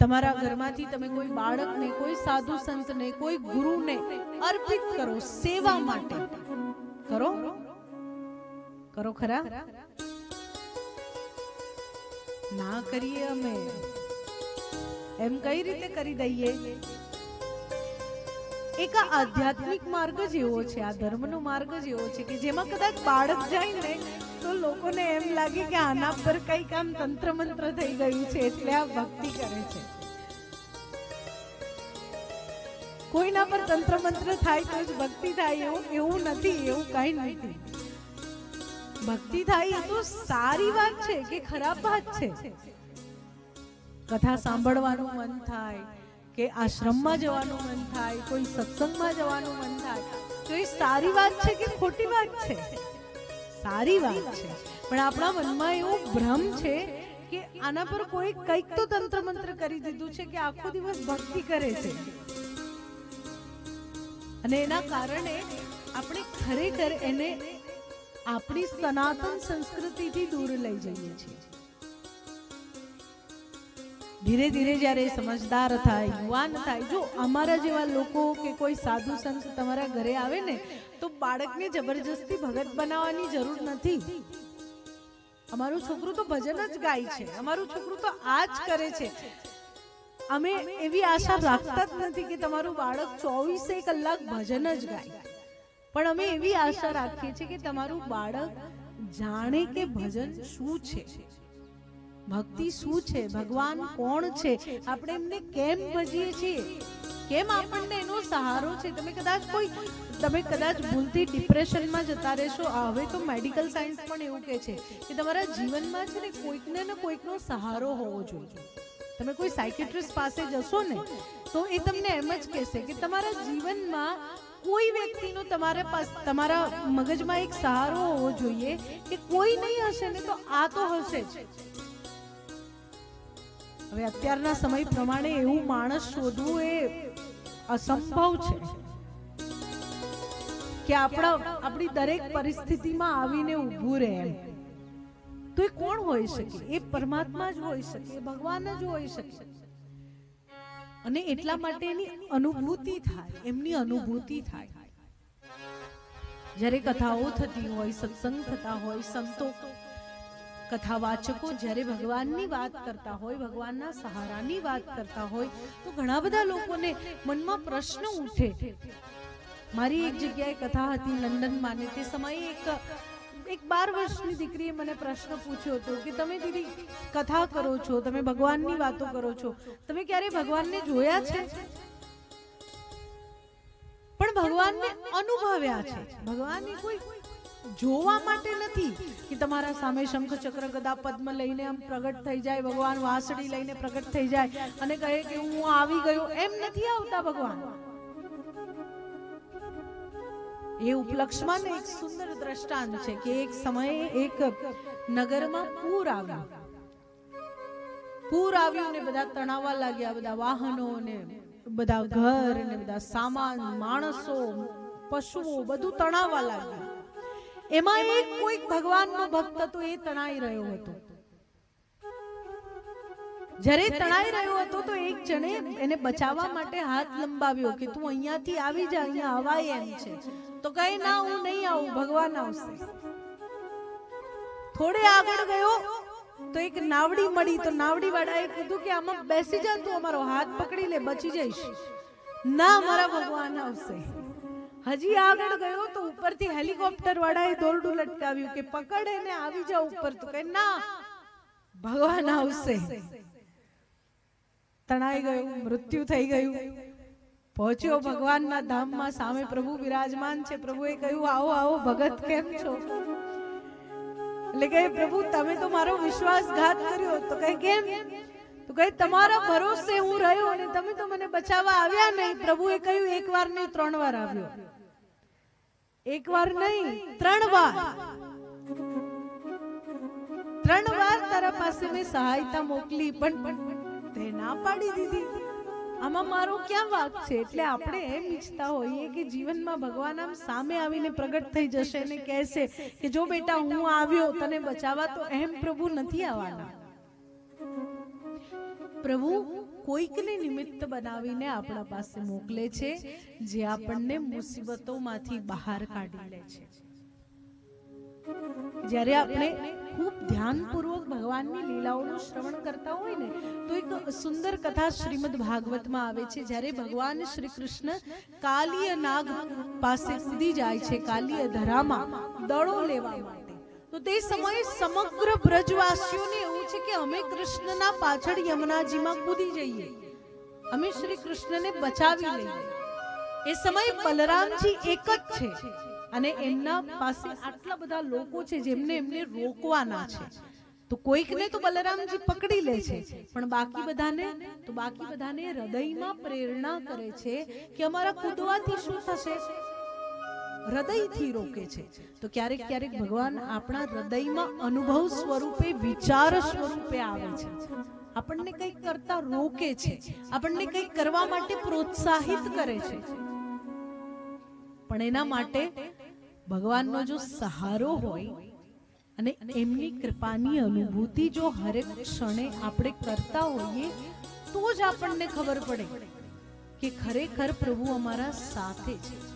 તમારા ઘરમાંથી તમે કોઈ બાળકને, કોઈ સાધુ સંતને, કોઈ ગુરુને અર્પિત કરો સેવા માટે. કરો? કરો ખરા? ના કરીએ અમે. એમ કઈ રીતે કરી દઈએ? એક આધ્યાત્મિક માર્ગ જ એવો છે, આ ધર્મનો માર્ગ જ એવો છે કે જેમાં કદાચ બાળક જાય ને તો લોકોને એમ લાગે કે આના પર કઈ કામ તંત્ર મંત્ર થઈ ગયું છે એટલે આ ભક્તિ કરે છે. કોઈના પર તંત્ર મંત્ર થાય તો જ ભક્તિ થાય એવું એવું નથી, એવું કઈ નથી. ભક્તિ થાય એ તો સારી વાત છે કે ખરાબ વાત છે. કથા સાંભળવાનું મન થાય, કે આશ્રમમાં જવાનું મન થાય, કોઈ સત્સંગમાં જવાનું મન થાય, તો એ સારી વાત છે કે ખોટી વાત છે? સારી વાત છે. પણ આપણા મનમાં એવો ભ્રમ છે કે આના પર કોઈ કંઈક તો તંત્ર મંત્ર કરી દીધું છે કે આખો દિવસ ભક્તિ કરે છે. અને એના કારણે આપણે ખરેખર એને આપણી સનાતન સંસ્કૃતિથી દૂર લઈ જઈએ છીએ. ધીરે ધીરે જ્યારે સમજદાર થાય, યુવાન થાય, જો અમારા જેવા લોકો કે કોઈ સાધુ સંત તમારા ઘરે આવે ને તો બાળકને જબરજસ્તી ભગત બનાવવાની જરૂર નથી. અમારું છોકરું તો ભજન જ ગાય છે. અમારું છોકરું તો આ જ કરે છે. અમે એવી આશા રાખતા જ નથી કે તમારું બાળક ચોવીસે કલાક ભજન જ ગાય. પણ અમે એવી આશા રાખીએ છીએ કે તમારું બાળક જાણે કે ભજન શું છે. ભક્તિ શું છે? ભગવાન કોણ છે? આપણે એમને કેમ ભજીએ છીએ? કેમ આપણને એનો સહારો છે? તમે કદાચ કોઈ તમે કદાચ ભૂલથી ડિપ્રેશનમાં જતા રહેશો. હવે તો મેડિકલ સાયન્સ પણ એવું કહે છે કે તમારા જીવનમાં છે ને કોઈકને ને કોઈકનો સહારો હોવો જોઈએ. તમે કોઈ સાયકેટ્રિસ્ટ પાસે જશો ને, તો એ તમને એમ જ કહેશે કે તમારા જીવનમાં કોઈ વ્યક્તિનો તમારા પાસ તમારા મગજમાં એક સહારો હોવો જોઈએ કે કોઈ નહીં હશે ને તો આ તો હશે જ. હવે અત્યારના સમય પ્રમાણે એવું માણસ શોધવું એ અસંભવ છે કે આપણા આપણી દરેક પરિસ્થિતિમાં આવીને ઊભું રહે એમ. તો એ કોણ હોઈ શકે? એ પરમાત્મા જ હોઈ શકે ભગવાન જ હોઈ શકે. અને એટલા માટે એની અનુભૂતિ થાય, એમની અનુભૂતિ થાય. જ્યારે કથાઓ થતી હોય, સત્સંગ થતા હોય, સંતો કથા વાચકો જ્યારે ભગવાનની વાત કરતા હોય, ભગવાનના સહારાની વાત કરતા હોય, તો ઘણા બધા લોકોને મનમાં પ્રશ્ન ઉઠે. મારી એક જગ્યાએ કથા હતી લંડનમાં ને તે સમયે એક એક બાર વર્ષની દીકરીએ મને પ્રશ્ન પૂછ્યો હતો કે, તમે દીદી, કથા કરો છો? તમે ભગવાનની વાતો કરો છો? તમે ક્યારે ભગવાનને જોયા છે? પણ ભગવાનને અનુભવ્યા છે. ભગવાન કોઈ જોવા માટે નથી કે તમારા સામે શંખ ચક્ર ગદા પદ્મ લઈને આમ પ્રગટ થઈ જાય, ભગવાન વાસડી લઈને પ્રગટ થઈ જાય અને કહે કે હું આવી ગયો એમ નથી આવતા ભગવાન. એ ઉપલક્ષમાં એક સુંદર દ્રષ્ટાંત છે કે એક સમયે એક નગરમાં પૂર આવ્યું. પૂર આવ્યું ને બધા તણાવવા લાગ્યા, બધા વાહનો ને બધા ઘર ને બધા સામાન, માણસો, પશુઓ બધું તણાવવા લાગ્યું. એમાં એક કોઈક ભગવાનનો ભક્ત હતો એ તણાઈ રહ્યો હતો. જ્યારે તણાઈ રહ્યો હતો તો એક જણે એને બચાવવા માટે હાથ લંબાવ્યો કે તું અહીંયાથી આવી જા, અહીંયા અવાય એમ છે. તો કહે, ના, હું નહીં આવું, ભગવાન આવશે. થોડે આગળ ગયો તો એક નાવડી મળી તો નાવડી વાળાએ કીધું કે, આમાં બેસી જા, તું અમારો હાથ પકડી લે, બચી જઈશ. ના, મારા ભગવાન આવશે. હજી આગળ ગયો તો ઉપરથી હેલિકોપ્ટર વાળાએ દોરડું લટકાવ્યું કે પકડ એને, આવી જા ઉપર. તો કે ના, ભગવાન આવશે. તણાઈ ગયું, મૃત્યુ થઈ ગયું. પહોંચ્યો ભગવાનના ધામમાં. સામે પ્રભુ બિરાજમાન છે. પ્રભુએ કહ્યું, આવો આવો, ભગત, કેમ છો? એટલે કહે પ્રભુ, તમે તો મારો વિશ્વાસઘાત કર્યો. તો કહે, કેમ? તો કહે, તમારા ભરોસે હું રહ્યો અને તમે તો મને બચાવવા આવ્યા નહીં. પ્રભુએ કહ્યું એક વાર નહીં, ત્રણ વાર આવ્યો. એક વાર નહીં ત્રણ વાર. ત્રણ વાર તારા પાસે મેં સહાયતા મોકલી પણ તે ના પાડી દીધી. આમાં મારો ક્યાં વાક છે? એટલે આપણે એમ ઈચ્છતા હોઈએ કે જીવનમાં ભગવાન આમ સામે આવીને પ્રગટ થઈ જશે અને કહેશે કે જો બેટા હું આવ્યો તને બચાવવા તો એમ પ્રભુ નથી આવવાના. પ્રભુ કોઈકને નિમિત્ત બનાવીને આપણા પાસે મોકલે છે, જે આપણને મુસીબતોમાંથી બહાર કાઢી લે છે. જ્યારે આપણે ખૂબ ધ્યાનપૂર્વક ભગવાનની લીલાઓનું શ્રવણ કરતા હોય ને, તો એક સુંદર કથા શ્રીમદ ભાગવતમાં આવે છે, જ્યારે ભગવાન શ્રી કૃષ્ણ કાલીય નાગ પાસે કૂદી જાય છે, કાલીય ધરામાં દળો લેવા માટે. તો તે સમયે સમગ્ર બ્રજવાસીઓને છે કે અમે કૃષ્ણના પાછળ યમુનાજીમાં કૂદી જઈએ. અમે શ્રી કૃષ્ણને બચાવી લઈએ. એ સમયે બલરામજી એક જ છે અને એમના પાસે આટલા બધા લોકો છે જેમને એમને રોકવાના છે. તો કોઈકને તો બલરામજી પકડી લે છે, પણ બાકી બધાને? તો બાકી બધાને હૃદયમાં પ્રેરણા કરે છે કે અમારા કૂદવાથી શું થશે? હૃદયથી રોકે છે. તો ક્યારેક ક્યારેક ભગવાન આપણા હૃદયમાં અનુભવ સ્વરૂપે, વિચાર સ્વરૂપે આવે છે. આપણને કંઈક કરતા રોકે છે. આપણને કંઈક કરવા માટે પ્રોત્સાહિત કરે છે. પણ એના માટે ભગવાનનો જો સહારો હોય અને એમની કૃપાની અનુભૂતિ જો હરેક ક્ષણે આપણે કરતા હોઈએ, તો જ આપણને ખબર પડે કે ખરેખર પ્રભુ અમારા સાથે છે.